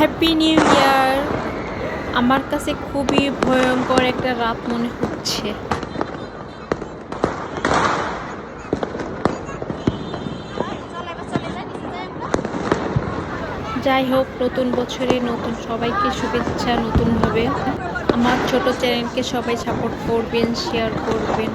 Happy new year আমার কাছে খুবই ভয়ঙ্কর একটা রাত মনে হচ্ছে। যাই হোক, নতুন বছরে নতুন সবাইকে শুভেচ্ছা, নতুনভাবে। আমার ছোট চ্যানেলকে সবাই সাপোর্ট করবেন শেয়ার করবেন।